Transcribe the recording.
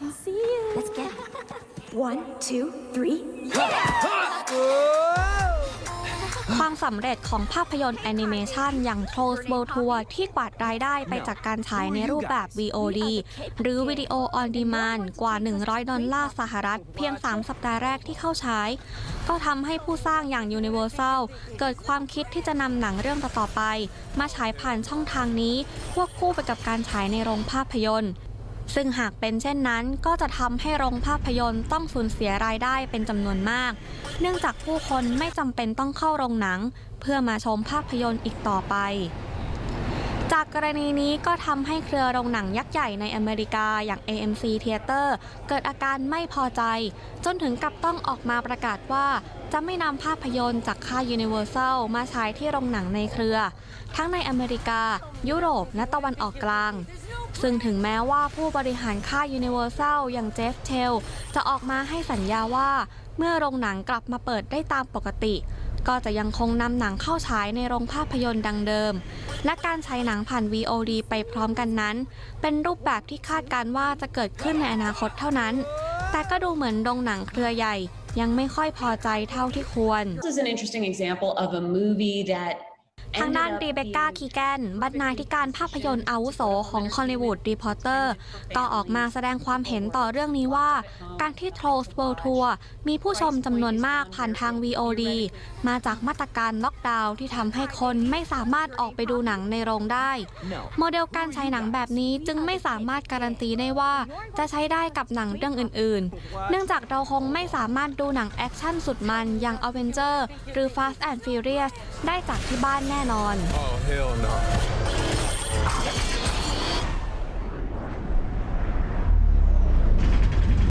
can see you. Let's get it. One, two, three. ความสำเร็จของภาพยนตร์แอนิเมชันอย่าง Trolls World Tour ที่กวาดรายได้ไปจากการฉายในรูปแบบ VOD หรือวิดีโอออนดีมานกว่า 100 ดอลลาร์สหรัฐ เพียง 3 สัปดาห์แรกที่เข้าฉาย ก็ทำให้ผู้สร้างอย่าง Universal เกิดความคิดที่จะนำหนังเรื่องต่อๆไป มาฉายผ่านช่องทางนี้ควบคู่ไปกับการฉายในโรงภาพยนตร์ ซึ่งหากเป็นเช่นนั้นก็จะทำให้โรงภาพยนตร์ต้องสูญเสียรายได้เป็นจำนวนมาก เนื่องจากผู้คนไม่จำเป็นต้องเข้าโรงหนัง เพื่อมาชมภาพยนตร์อีกต่อไป จากกรณีนี้ก็ทำให้เครือโรงหนังยักษ์ใหญ่ในอเมริกาอย่าง AMC Theater เกิดอาการไม่พอใจ จนถึงกับต้องออกมาประกาศว่า จะไม่นำภาพยนตร์จากค่าย Universal มาฉายที่โรงหนังในเครือ ทั้งในอเมริกา ยุโรป และตะวันออกกลาง ซึ่งถึงแม้ว่าผู้บริหารค่าย Universal อย่างเจฟเทลจะออกมาให้สัญญาว่า เมื่อโรงหนังกลับมาเปิดได้ตามปกติ ก็จะยังคงนำหนังเข้าฉายในโรงภาพยนตร์ดังเดิม และการใช้หนังผ่าน VOD ไปพร้อมกันนั้น เป็นรูปแบบที่คาดการว่าจะเกิดขึ้นในอนาคตเท่านั้น แต่ก็ดูเหมือนโรงหนังเครือใหญ่ยังไม่ค่อยพอใจเท่าที่ควร This is an interesting example of a movie that ทางด้าน ended up รีเบคก้า being- คีแกนบรรณาธิการภาพยนตร์อาวุโสของคอลลีวูดรีพอร์เตอร์ ก็ออกมาแสดงความเห็นต่อเรื่องนี้ว่า การที่ Trolls World Tour มีผู้ชมจำนวนมากผ่านทาง VOD มาจากมาตรการล็อกดาวน์ที่ทำให้คนไม่สามารถออกไปดูหนังในโรงได้ โมเดลการใช้หนังแบบนี้จึงไม่สามารถการันตีได้ว่า จะใช้ได้กับหนังเรื่องอื่น ๆ เนื่องจากเราคงไม่สามารถดูหนังแอคชั่นสุดมันอย่าง Avenger หรือ Fast and Furious ได้จากที่บ้านแน่นอน oh, hell no.